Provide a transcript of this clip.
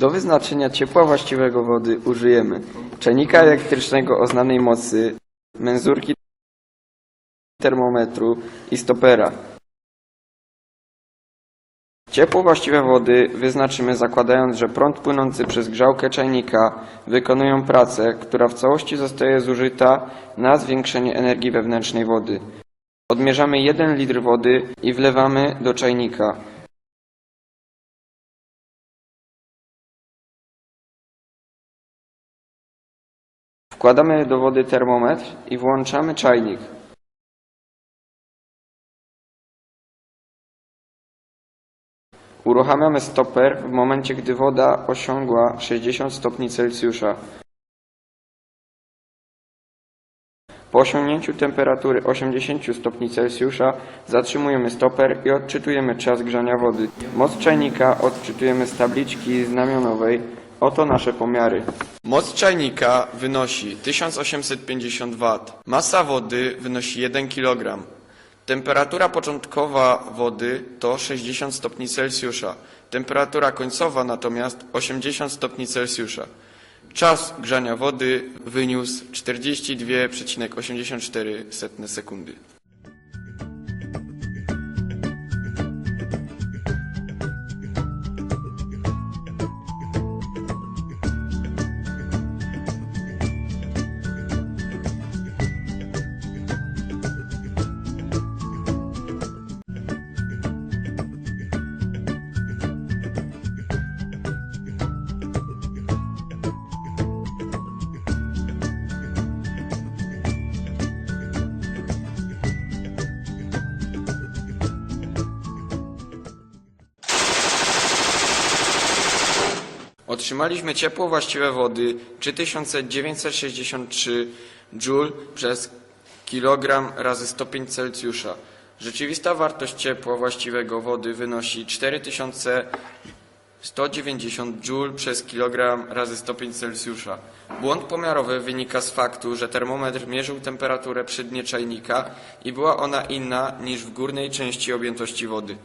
Do wyznaczenia ciepła właściwego wody użyjemy czajnika elektrycznego o znanej mocy, menzurki termometru i stopera. Ciepło właściwe wody wyznaczymy zakładając, że prąd płynący przez grzałkę czajnika wykonują pracę, która w całości zostaje zużyta na zwiększenie energii wewnętrznej wody. Odmierzamy 1 litr wody i wlewamy do czajnika. Wkładamy do wody termometr i włączamy czajnik. Uruchamiamy stoper w momencie, gdy woda osiągła 60 stopni Celsjusza. Po osiągnięciu temperatury 80 stopni Celsjusza zatrzymujemy stoper i odczytujemy czas grzania wody. Moc czajnika odczytujemy z tabliczki znamionowej. Oto nasze pomiary. Moc czajnika wynosi 1850 W. Masa wody wynosi 1 kg. Temperatura początkowa wody to 60 stopni Celsjusza. Temperatura końcowa natomiast 80 stopni Celsjusza. Czas grzania wody wyniósł 42,84 sekundy. Otrzymaliśmy ciepło właściwe wody 3963 Joule przez kilogram razy stopień Celsjusza. Rzeczywista wartość ciepła właściwego wody wynosi 4190 Joule przez kilogram razy stopień Celsjusza. Błąd pomiarowy wynika z faktu, że termometr mierzył temperaturę przy dnie czajnika i była ona inna niż w górnej części objętości wody.